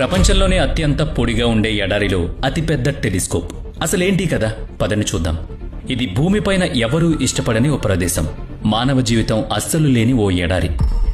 ప్రపంచంలోనే అత్యంత పొడిగా ఉండే ఎడారిలో అతిపెద్ద టెలిస్కోప్. అసలేంటి కదా పదని చూద్దాం. ఇది భూమిపైన ఎవరూ ఇష్టపడని ఓ ప్రదేశం. మానవ జీవితం అస్సలు లేని ఓ ఎడారి.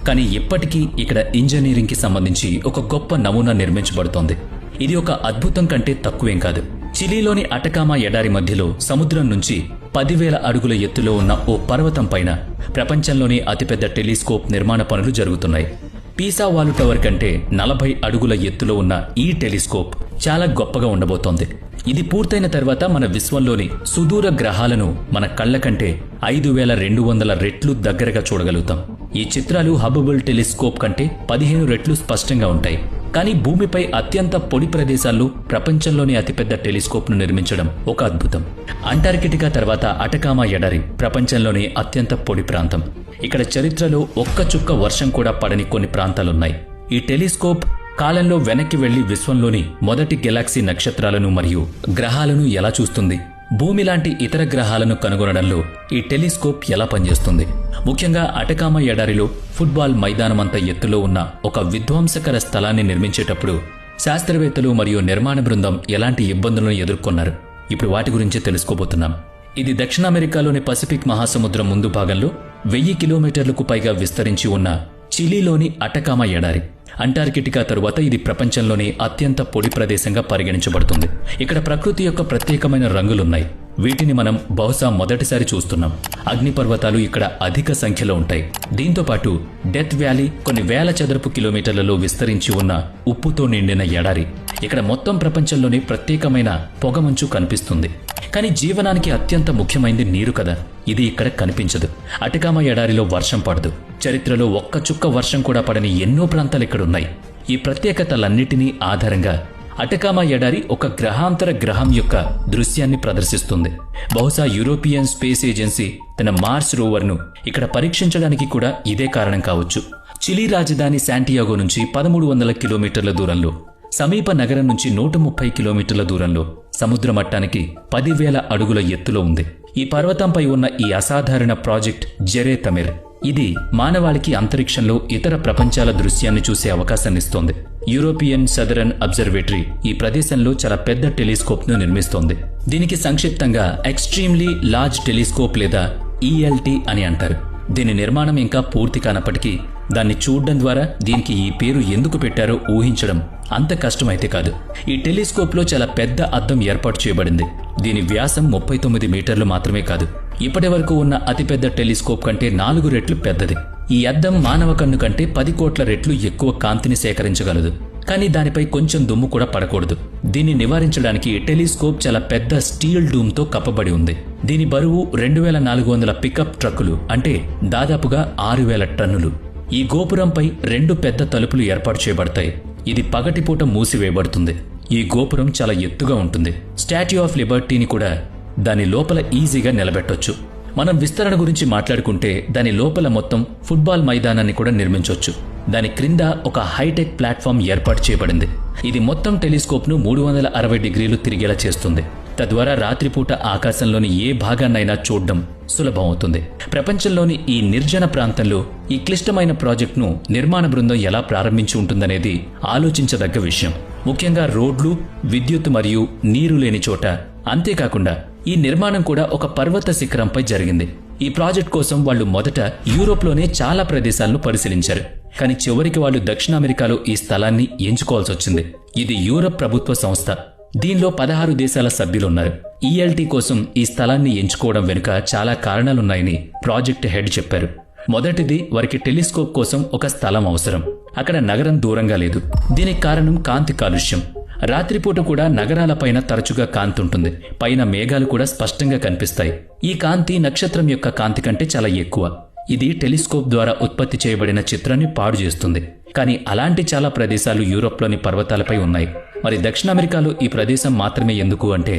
కానీ ఇప్పటికీ ఇక్కడ ఇంజనీరింగ్కి సంబంధించి ఒక గొప్ప నమూనా నిర్మించబడుతోంది. ఇది ఒక అద్భుతం కంటే తక్కువేం కాదు. చిలీలోని అటకామా ఎడారి మధ్యలో సముద్రం నుంచి పదివేల అడుగుల ఎత్తులో ఉన్న ఓ పర్వతం పైన ప్రపంచంలోని అతిపెద్ద టెలిస్కోప్ నిర్మాణ పనులు జరుగుతున్నాయి. పీసా వాలు టవర్ కంటే నలభై అడుగుల ఎత్తులో ఉన్న ఈ టెలిస్కోప్ చాలా గొప్పగా ఉండబోతోంది. ఇది పూర్తయిన తర్వాత మన విశ్వంలోని సుదూర గ్రహాలను మన కళ్ళ కంటే ఐదు వేల రెండు వందల రెట్లు దగ్గరగా చూడగలుగుతాం. ఈ చిత్రాలు హబబుల్ టెలిస్కోప్ కంటే పదిహేను రెట్లు స్పష్టంగా ఉంటాయి. కానీ భూమిపై అత్యంత పొడి ప్రదేశాల్లో ప్రపంచంలోని అతిపెద్ద టెలిస్కోప్ను నిర్మించడం ఒక అద్భుతం. అంటార్కిటికా తర్వాత అటకామా ఎడారి ప్రపంచంలోని అత్యంత పొడి ప్రాంతం. ఇక్కడ చరిత్రలో ఒక్క చుక్క వర్షం కూడా పడని కొన్ని ప్రాంతాలున్నాయి. ఈ టెలిస్కోప్ కాలంలో వెనక్కి వెళ్ళి విశ్వంలోని మొదటి గెలాక్సీ నక్షత్రాలను మరియు గ్రహాలను ఎలా చూస్తుంది? భూమి లాంటి ఇతర గ్రహాలను కనుగొనడంలో ఈ టెలిస్కోప్ ఎలా పనిచేస్తుంది? ముఖ్యంగా అటకామా ఎడారిలో ఫుట్బాల్ మైదానమంత ఎత్తులో ఉన్న ఒక విధ్వంసకర స్థలాన్ని నిర్మించేటప్పుడు శాస్త్రవేత్తలు మరియు నిర్మాణ బృందం ఎలాంటి ఇబ్బందులను ఎదుర్కొన్నారు? ఇప్పుడు వాటి గురించి తెలుసుకోబోతున్నాం. ఇది దక్షిణ అమెరికాలోని పసిఫిక్ మహాసముద్రం ముందు భాగంలో వెయ్యి కిలోమీటర్లకు పైగా విస్తరించి ఉన్న చిలీలోని అటకామా ఎడారి. అంటార్కిటికా తరువాత ఇది ప్రపంచంలోనే అత్యంత పొడి ప్రదేశంగా పరిగణించబడుతుంది. ఇక్కడ ప్రకృతి యొక్క ప్రత్యేకమైన రంగులున్నాయి. వీటిని మనం బహుశా మొదటిసారి చూస్తున్నాం. అగ్నిపర్వతాలు ఇక్కడ అధిక సంఖ్యలో ఉంటాయి. దీంతో పాటు డెత్ వ్యాలీ కొన్ని వేల చదరపు కిలోమీటర్లలో విస్తరించి ఉన్న ఉప్పుతో నిండిన ఎడారి. ఇక్కడ మొత్తం ప్రపంచంలోనే ప్రత్యేకమైన పొగమంచు కనిపిస్తుంది. కానీ జీవనానికి అత్యంత ముఖ్యమైనది నీరు కదా. ఇది ఇక్కడ కనిపించదు. అటకామ ఎడారిలో వర్షం పడదు. చరిత్రలో ఒక్క చుక్క వర్షం కూడా పడని ఎన్నో ప్రాంతాలు ఇక్కడున్నాయి ఈ ప్రత్యేకతలన్నిటినీ ఆధారంగా అటకామా ఎడారి ఒక గ్రహాంతర గ్రహం యొక్క దృశ్యాన్ని ప్రదర్శిస్తుంది. బహుశా యూరోపియన్ స్పేస్ ఏజెన్సీ తన మార్స్ రోవర్ను ఇక్కడ పరీక్షించడానికి కూడా ఇదే కారణం కావచ్చు. చిలీ రాజధాని శాంటియాగో నుంచి పదమూడు వందల కిలోమీటర్ల దూరంలో సమీప నగరం నుంచి నూట ముప్పై కిలోమీటర్ల దూరంలో సముద్ర మట్టానికి పదివేల అడుగుల ఎత్తులో ఉంది. ఈ పర్వతంపై ఉన్న ఈ అసాధారణ ప్రాజెక్ట్ జెరే తమిర్ ఇది మానవాళికి అంతరిక్షంలో ఇతర ప్రపంచాల దృశ్యాన్ని చూసే అవకాశాన్నిస్తోంది యూరోపియన్ సదరన్ అబ్జర్వేటరీ ఈ ప్రదేశంలో చాలా పెద్ద టెలిస్కోప్ను నిర్మిస్తోంది. దీనికి సంక్షిప్తంగా ఎక్స్ట్రీమ్లీ లార్జ్ టెలిస్కోప్ లేదా ఈఎల్టీ అని అంటారు. దీని నిర్మాణం ఇంకా పూర్తి కానప్పటికీ దాన్ని చూడడం ద్వారా దీనికి ఈ పేరు ఎందుకు పెట్టారో ఊహించడం అంత కష్టమైతే కాదు. ఈ టెలిస్కోప్లో చాలా పెద్ద అద్దం ఏర్పాటు చేయబడింది. దీని వ్యాసం ముప్పై తొమ్మిది మీటర్లు మాత్రమే కాదు. ఇప్పటి వరకు ఉన్న అతిపెద్ద టెలిస్కోప్ కంటే నాలుగు రెట్లు పెద్దది. ఈ అద్దం మానవ కన్ను కంటే పది కోట్ల రెట్లు ఎక్కువ కాంతిని సేకరించగలదు. కానీ దానిపై కొంచెం దుమ్ము కూడా పడకూడదు. దీన్ని నివారించడానికి టెలిస్కోప్ చాలా పెద్ద స్టీల్ డూమ్తో కప్పబడి ఉంది. దీని బరువు రెండు వేల నాలుగు వందల పికప్ ట్రక్కులు అంటే దాదాపుగా ఆరు వేల టన్నులు. ఈ గోపురంపై రెండు పెద్ద తలుపులు ఏర్పాటు చేయబడతాయి. ఇది పగటిపూట మూసివేయబడుతుంది. ఈ గోపురం చాలా ఎత్తుగా ఉంటుంది. స్టాట్యూ ఆఫ్ లిబర్టీని కూడా దాని లోపల ఈజీగా నిలబెట్టొచ్చు. మనం విస్తరణ గురించి మాట్లాడుకుంటే దాని లోపల మొత్తం ఫుట్బాల్ మైదానాన్ని కూడా నిర్మించవచ్చు దాని క్రింద ఒక హైటెక్ ప్లాట్ఫామ్ ఏర్పాటు చేయబడింది. ఇది మొత్తం టెలిస్కోప్ను మూడు వందల అరవై డిగ్రీలు తిరిగేలా చేస్తుంది. తద్వారా రాత్రిపూట ఆకాశంలోని ఏ భాగాన్నైనా చూడడం సులభం అవుతుంది ప్రపంచంలోని ఈ నిర్జన ప్రాంతంలో ఈ క్లిష్టమైన ప్రాజెక్టును నిర్మాణ బృందం ఎలా ప్రారంభించి ఉంటుందనేది ఆలోచించదగ్గ విషయం. ముఖ్యంగా రోడ్లు విద్యుత్ మరియు నీరు లేని చోట. అంతేకాకుండా ఈ నిర్మాణం కూడా ఒక పర్వత శిఖరంపై జరిగింది. ఈ ప్రాజెక్ట్ కోసం వాళ్ళు మొదట యూరోప్లోనే చాలా ప్రదేశాలను పరిశీలించారు. కానీ చివరికి వాళ్ళు దక్షిణ అమెరికాలో ఈ స్థలాన్ని ఎంచుకోవాల్సి వచ్చింది ఇది యూరప్ ప్రభుత్వ సంస్థ. దీనిలో పదహారు దేశాల సభ్యులున్నారు. ఈఎల్టీ కోసం ఈ స్థలాన్ని ఎంచుకోవడం వెనుక చాలా కారణాలున్నాయని ప్రాజెక్ట్ హెడ్ చెప్పారు. మొదటిది వారికి టెలిస్కోప్ కోసం ఒక స్థలం అవసరం. అక్కడ నగరం దూరంగా లేదు. దీనికి కారణం కాంతి కాలుష్యం. రాత్రిపూట కూడా నగరాలపైన తరచుగా కాంతి ఉంటుంది. పైన మేఘాలు కూడా స్పష్టంగా కనిపిస్తాయి. ఈ కాంతి నక్షత్రం యొక్క కాంతి కంటే చాలా ఎక్కువ. ఇది టెలిస్కోప్ ద్వారా ఉత్పత్తి చేయబడిన చిత్రాన్ని పాడు చేస్తుంది. కానీ అలాంటి చాలా ప్రదేశాలు యూరోప్లోని పర్వతాలపై ఉన్నాయి. మరి దక్షిణ అమెరికాలో ఈ ప్రదేశం మాత్రమే ఎందుకు అంటే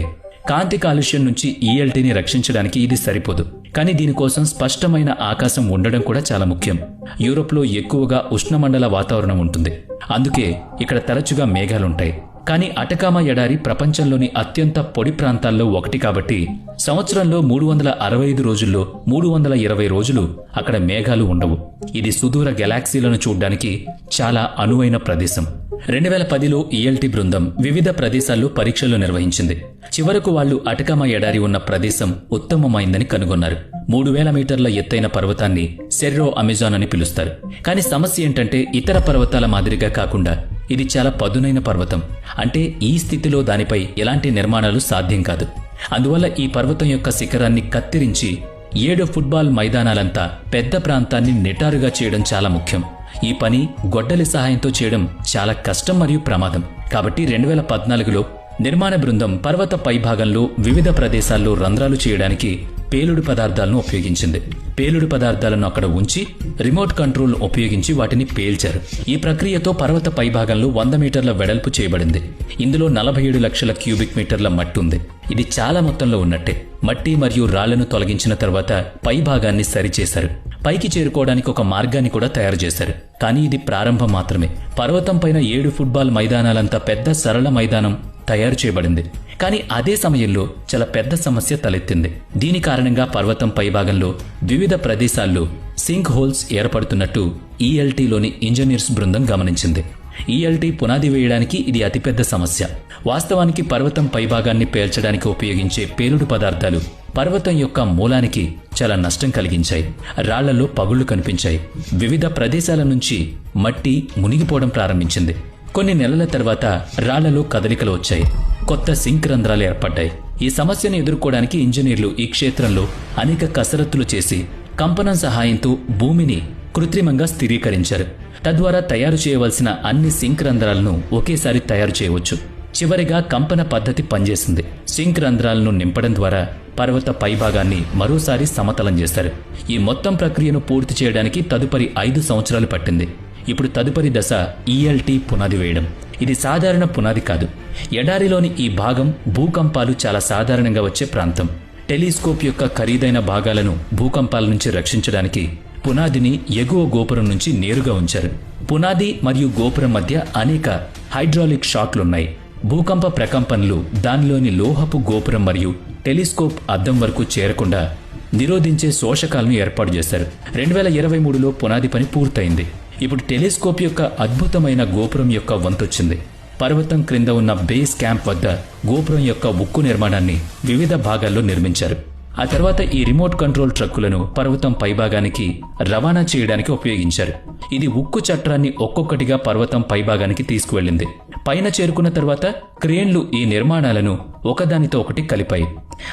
కాంతి కాలుష్యం నుంచి ఈఎల్టీని రక్షించడానికి ఇది సరిపోదు. కానీ దీనికోసం స్పష్టమైన ఆకాశం ఉండడం కూడా చాలా ముఖ్యం. యూరోప్లో ఎక్కువగా ఉష్ణమండల వాతావరణం ఉంటుంది. అందుకే ఇక్కడ తరచుగా మేఘాలుంటాయి. కానీ అటకామా ఎడారి ప్రపంచంలోని అత్యంత పొడి ప్రాంతాల్లో ఒకటి కాబట్టి సంవత్సరంలో మూడు వందల అరవై ఐదు రోజుల్లో మూడు వందల ఇరవై రోజులు అక్కడ మేఘాలు ఉండవు. ఇది సుదూర గెలాక్సీలను చూడ్డానికి చాలా అనువైన ప్రదేశం. రెండు వేల పదిలో ఈఎల్టీ బృందం వివిధ ప్రదేశాల్లో పరీక్షలు నిర్వహించింది. చివరకు వాళ్ళు అటకమ ఎడారి ఉన్న ప్రదేశం ఉత్తమమైందని కనుగొన్నారు. మూడు వేల మీటర్ల ఎత్తైన పర్వతాన్ని సెర్రో అమెజాన్ అని పిలుస్తారు. కానీ సమస్య ఏంటంటే ఇతర పర్వతాల మాదిరిగా కాకుండా ఇది చాలా పదునైన పర్వతం. అంటే ఈ స్థితిలో దానిపై ఎలాంటి నిర్మాణాలు సాధ్యం కాదు. అందువల్ల ఈ పర్వతం యొక్క శిఖరాన్ని కత్తిరించి ఏడు ఫుట్బాల్ మైదానాలంతా పెద్ద ప్రాంతాన్ని నిటారుగా చేయడం చాలా ముఖ్యం. ఈ పని గొడ్డలి సహాయంతో చేయడం చాలా కష్టం మరియు ప్రమాదం. కాబట్టి రెండు వేల పద్నాలుగులో నిర్మాణ బృందం పర్వత పైభాగంలో వివిధ ప్రదేశాల్లో రంధ్రాలు చేయడానికి పేలుడు పదార్థాలను ఉపయోగించింది. పేలుడు పదార్థాలను అక్కడ ఉంచి రిమోట్ కంట్రోల్ ఉపయోగించి వాటిని పేల్చారు. ఈ ప్రక్రియతో పర్వత పైభాగంలో వంద మీటర్ల వెడల్పు చేయబడింది. ఇందులో నలభై ఏడు లక్షల క్యూబిక్ మీటర్ల మట్టి ఉంది. ఇది చాలా మొత్తంలో ఉన్నట్టే. మట్టి మరియు రాళ్ళను తొలగించిన తర్వాత పైభాగాన్ని సరిచేశారు. పైకి చేరుకోవడానికి ఒక మార్గాన్ని కూడా తయారు చేశారు. కానీ ఇది ప్రారంభం మాత్రమే. పర్వతం పైన ఏడు ఫుట్బాల్ మైదానాలంత పెద్ద సరళ మైదానం తయారు చేయబడింది. కానీ అదే సమయంలో చాలా పెద్ద సమస్య తలెత్తింది. దీని కారణంగా పర్వతం పైభాగంలో వివిధ ప్రదేశాల్లో సింక్ హోల్స్ ఏర్పడుతున్నట్టు ఈఎల్టీలోని ఇంజనీర్స్ బృందం గమనించింది. ఈఎల్టీ పునాది వేయడానికి ఇది అతిపెద్ద సమస్య. వాస్తవానికి పర్వతం పైభాగాన్ని పేల్చడానికి ఉపయోగించే పేలుడు పదార్థాలు పర్వతం యొక్క మూలానికి చాలా నష్టం కలిగించాయి. రాళ్ళలో పగుళ్ళు కనిపించాయి. వివిధ ప్రదేశాల నుంచి మట్టి మునిగిపోవడం ప్రారంభించింది. కొన్ని నెలల తర్వాత రాళ్ళలో కదలికలు వచ్చాయి. కొత్త సింక్ రంధ్రాలు ఏర్పడ్డాయి. ఈ సమస్యను ఎదుర్కోవడానికి ఇంజనీర్లు ఈ క్షేత్రంలో అనేక కసరత్తులు చేసి కంపనం సహాయంతో భూమిని కృత్రిమంగా స్థిరీకరించారు. తద్వారా తయారు చేయవలసిన అన్ని సింక్ రంధ్రాలను ఒకేసారి తయారు చేయవచ్చు. చివరిగా కంపన పద్ధతి పనిచేసింది సింక్ రంధ్రాలను నింపడం ద్వారా పర్వత పైభాగాన్ని మరోసారి సమతలం చేశారు ఈ మొత్తం ప్రక్రియను పూర్తి చేయడానికి తదుపరి ఐదు సంవత్సరాలు పట్టింది. ఇప్పుడు తదుపరి దశ ఈఎల్టీ పునాది వేయడం. ఇది సాధారణ పునాది కాదు. ఎడారిలోని ఈ భాగం భూకంపాలు చాలా సాధారణంగా వచ్చే ప్రాంతం. టెలిస్కోప్ యొక్క ఖరీదైన భాగాలను భూకంపాల నుంచి రక్షించడానికి పునాదిని ఎగువ గోపురం నుంచి నేరుగా ఉంచారు. పునాది మరియు గోపురం మధ్య అనేక హైడ్రాలిక్ షాక్లున్నాయి. భూకంప ప్రకంపనలు దానిలోని లోహపు గోపురం మరియు టెలిస్కోప్ అద్దం వరకు చేరకుండా నిరోధించే శోషకాలను ఏర్పాటు చేశారు. రెండు వేల ఇరవై మూడులో పునాది పని పూర్తయింది. ఇప్పుడు టెలిస్కోప్ యొక్క అద్భుతమైన గోపురం యొక్క వంతొచ్చింది. పర్వతం క్రింద ఉన్న బేస్ క్యాంప్ వద్ద గోపురం యొక్క ఉక్కు నిర్మాణాన్ని వివిధ భాగాల్లో నిర్మించారు. ఆ తర్వాత ఈ రిమోట్ కంట్రోల్ ట్రక్కులను పర్వతం పైభాగానికి రవాణా చేయడానికి ఉపయోగించారు. ఇది ఉక్కు చట్రాన్ని ఒక్కొక్కటిగా పర్వతం పైభాగానికి తీసుకువెళ్ళింది. పైన చేరుకున్న తర్వాత క్రేన్లు ఈ నిర్మాణాలను ఒకదానితో ఒకటి కలిపాయి.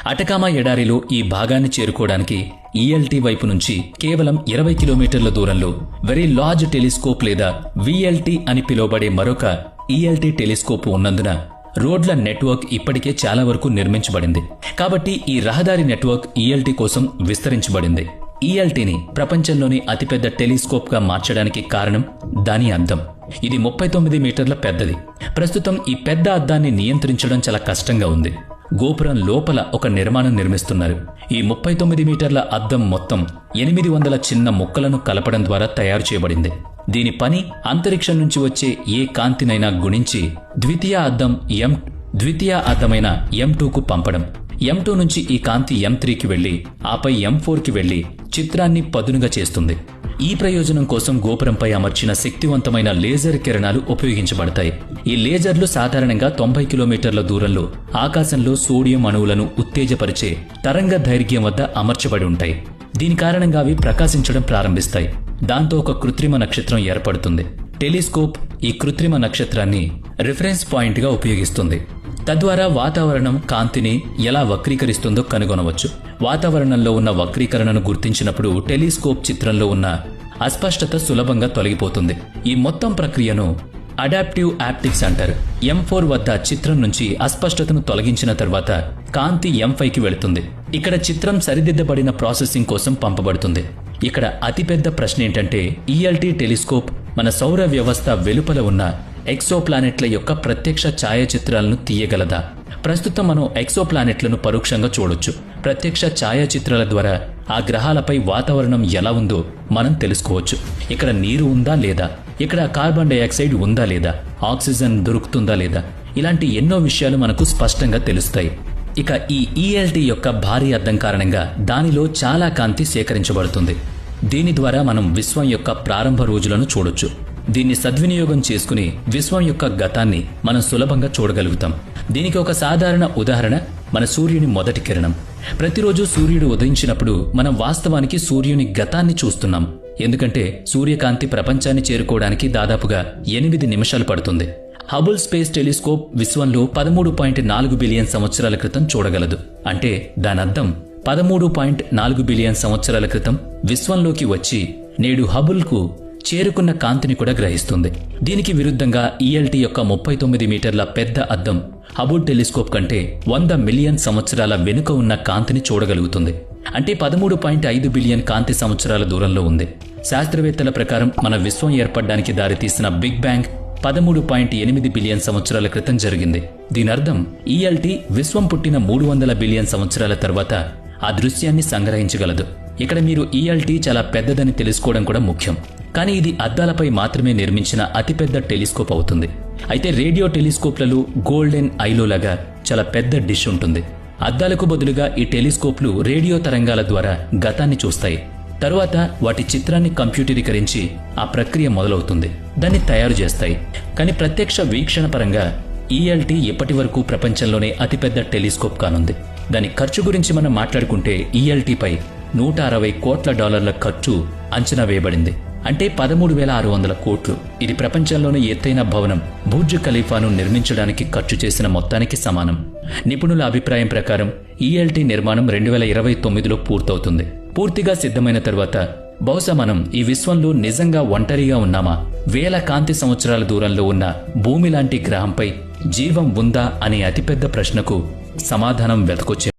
అటకామా ఎడారిలో ఈ భాగాన్ని చేరుకోవడానికి ఈఎల్టీ వైపు నుంచి కేవలం ఇరవై కిలోమీటర్ల దూరంలో వెరీ లార్జ్ టెలిస్కోప్ లేదా విఎల్టీ అని పిలువబడే మరొక ఈఎల్టీ టెలిస్కోప్ ఉన్నందున రోడ్ల నెట్వర్క్ ఇప్పటికే చాలా వరకు నిర్మించబడింది. కాబట్టి ఈ రహదారి నెట్వర్క్ ఈఎల్టీ కోసం విస్తరించబడింది. ఈఎల్టీని ప్రపంచంలోని అతిపెద్ద టెలిస్కోప్గా మార్చడానికి కారణం దాని అద్దం ఇది ముప్పై తొమ్మిది మీటర్ల పెద్దది. ప్రస్తుతం ఈ పెద్ద అద్దాన్ని నియంత్రించడం చాలా కష్టంగా ఉంది. గోపురం లోపల ఒక నిర్మాణం నిర్మిస్తున్నారు. ఈ ముప్పై తొమ్మిది మీటర్ల అద్దం మొత్తం ఎనిమిది వందల చిన్న ముక్కలను కలపడం ద్వారా తయారు చేయబడింది. దీని పని అంతరిక్షం నుంచి వచ్చే ఏ కాంతినైనా గుణించి ద్వితీయ అద్దం ఎం ద్వితీయ అద్దమైన ఎం టూకు పంపడం. ఎం టూ నుంచి ఈ కాంతి ఎం త్రీకి వెళ్ళి ఆపై ఎం ఫోర్కి వెళ్ళి చిత్రాన్ని పదునుగా చేస్తుంది. ఈ ప్రయోజనం కోసం గోపురంపై అమర్చిన శక్తివంతమైన లేజర్ కిరణాలు ఉపయోగించబడతాయి. ఈ లేజర్లు సాధారణంగా తొంభై కిలోమీటర్ల దూరంలో ఆకాశంలో సోడియం అణువులను ఉత్తేజపరిచే తరంగ దైర్ఘ్యం వద్ద అమర్చబడి ఉంటాయి. దీని కారణంగా అవి ప్రకాశించడం ప్రారంభిస్తాయి. దాంతో ఒక కృత్రిమ నక్షత్రం ఏర్పడుతుంది. టెలిస్కోప్ ఈ కృత్రిమ నక్షత్రాన్ని రిఫరెన్స్ పాయింట్గా ఉపయోగిస్తుంది. తద్వారా వాతావరణం కాంతిని ఎలా వక్రీకరిస్తుందో కనుగొనవచ్చు. వాతావరణంలో ఉన్న వక్రీకరణను గుర్తించినప్పుడు టెలిస్కోప్ చిత్రంలో ఉన్న అస్పష్టత సులభంగా తొలగిపోతుంది. ఈ మొత్తం ప్రక్రియను అడాప్టివ్ యాప్టిక్స్ అంటారు. ఎం ఫోర్ వద్ద చిత్రం నుంచి అస్పష్టతను తొలగించిన తర్వాత కాంతి ఎం ఫైవ్కి వెళుతుంది. ఇక్కడ చిత్రం సరిదిద్దబడిన ప్రాసెసింగ్ కోసం పంపబడుతుంది. ఇక్కడ అతిపెద్ద ప్రశ్న ఏంటంటే ఈఎల్టీ టెలిస్కోప్ మన సౌర వ్యవస్థ వెలుపల ఉన్న ఎక్సోప్లానెట్ల యొక్క ప్రత్యక్ష ఛాయాచిత్రాలను తీయగలదా? ప్రస్తుతం మనం ఎక్సోప్లానెట్లను పరోక్షంగా చూడొచ్చు. ప్రత్యక్ష ఛాయాచిత్రాల ద్వారా ఆ గ్రహాలపై వాతావరణం ఎలా ఉందో మనం తెలుసుకోవచ్చు. ఇక్కడ నీరు ఉందా లేదా? ఇక్కడ కార్బన్ డైఆక్సైడ్ ఉందా లేదా? ఆక్సిజన్ దొరుకుతుందా లేదా? ఇలాంటి ఎన్నో విషయాలు మనకు స్పష్టంగా తెలుస్తాయి. ఇక ఈ ఈఎల్టీ యొక్క భారీ అద్దం కారణంగా దానిలో చాలా కాంతి సేకరించబడుతుంది. దీని ద్వారా మనం విశ్వం యొక్క ప్రారంభ రోజులను చూడొచ్చు. దీన్ని సద్వినియోగం చేసుకుని విశ్వం యొక్క గతాన్ని మనం సులభంగా చూడగలుగుతాం. దీనికి ఒక సాధారణ ఉదాహరణ మన సూర్యుని మొదటి కిరణం. ప్రతిరోజు సూర్యుడు ఉదయించినప్పుడు మనం వాస్తవానికి సూర్యుని గతాన్ని చూస్తున్నాం. ఎందుకంటే సూర్యకాంతి ప్రపంచాన్ని చేరుకోవడానికి దాదాపుగా ఎనిమిది నిమిషాలు పడుతుంది. హబుల్ స్పేస్ టెలిస్కోప్ విశ్వంలో పదమూడు పాయింట్ నాలుగు బిలియన్ సంవత్సరాల క్రితం చూడగలదు. అంటే దానర్థం పదమూడు పాయింట్ నాలుగు బిలియన్ సంవత్సరాల క్రితం విశ్వంలోకి వచ్చి నేడు హబుల్కు చేరుకున్న కాంతిని కూడా గ్రహిస్తుంది. దీనికి విరుద్ధంగా ఈఎల్టీ యొక్క ముప్పై తొమ్మిది మీటర్ల పెద్ద అద్దం హబుల్ టెలిస్కోప్ కంటే వంద మిలియన్ సంవత్సరాల వెనుక ఉన్న కాంతిని చూడగలుగుతుంది. అంటే పదమూడు పాయింట్ ఐదు బిలియన్ కాంతి సంవత్సరాల దూరంలో ఉంది. శాస్త్రవేత్తల ప్రకారం మన విశ్వం ఏర్పడడానికి దారితీసిన బిగ్ బ్యాంగ్ పదమూడు పాయింట్ ఎనిమిది బిలియన్ సంవత్సరాల క్రితం జరిగింది. దీనర్థం ఈఎల్టీ విశ్వం పుట్టిన మూడు వందల బిలియన్ సంవత్సరాల తర్వాత ఆ దృశ్యాన్ని సంగ్రహించగలదు. ఇక్కడ మీరు ఈఎల్టీ చాలా పెద్దదని తెలుసుకోవడం కూడా ముఖ్యం. కానీ ఇది అద్దాలపై మాత్రమే నిర్మించిన అతిపెద్ద టెలిస్కోప్ అవుతుంది. అయితే రేడియో టెలిస్కోప్లలో గోల్డెన్ ఐలో లాగా చాలా పెద్ద డిష్ ఉంటుంది. అద్దాలకు బదులుగా ఈ టెలిస్కోప్లు రేడియో తరంగాల ద్వారా గతాన్ని చూస్తాయి. తరువాత వాటి చిత్రాన్ని కంప్యూటరీకరించి ఆ ప్రక్రియ మొదలవుతుంది. దాన్ని తయారు చేస్తాయి. కానీ ప్రత్యక్ష వీక్షణ పరంగా ఈఎల్టీ ఇప్పటి వరకు ప్రపంచంలోనే అతిపెద్ద టెలిస్కోప్ కానుంది. దాని ఖర్చు గురించి మనం మాట్లాడుకుంటే ఈఎల్టీపై నూట అరవై కోట్ల డాలర్ల ఖర్చు అంచనా వేయబడింది. అంటే పదమూడు వేల ఆరు వందల కోట్లు. ఇది ప్రపంచంలోనే ఎత్తైన భవనం. బుర్జ్ ఖలీఫాను నిర్మించడానికి ఖర్చు చేసిన మొత్తానికి సమానం. నిపుణుల అభిప్రాయం ప్రకారం ఈఎల్టీ నిర్మాణం రెండు వేల ఇరవై తొమ్మిదిలో పూర్తవుతుంది. పూర్తిగా సిద్ధమైన తర్వాత బహుశా మనం ఈ విశ్వంలో నిజంగా ఒంటరిగా ఉన్నామా? వేల కాంతి సంవత్సరాల దూరంలో ఉన్న భూమి లాంటి గ్రహంపై జీవం ఉందా అనే అతిపెద్ద ప్రశ్నకు సమాధానం వెతకొచ్చే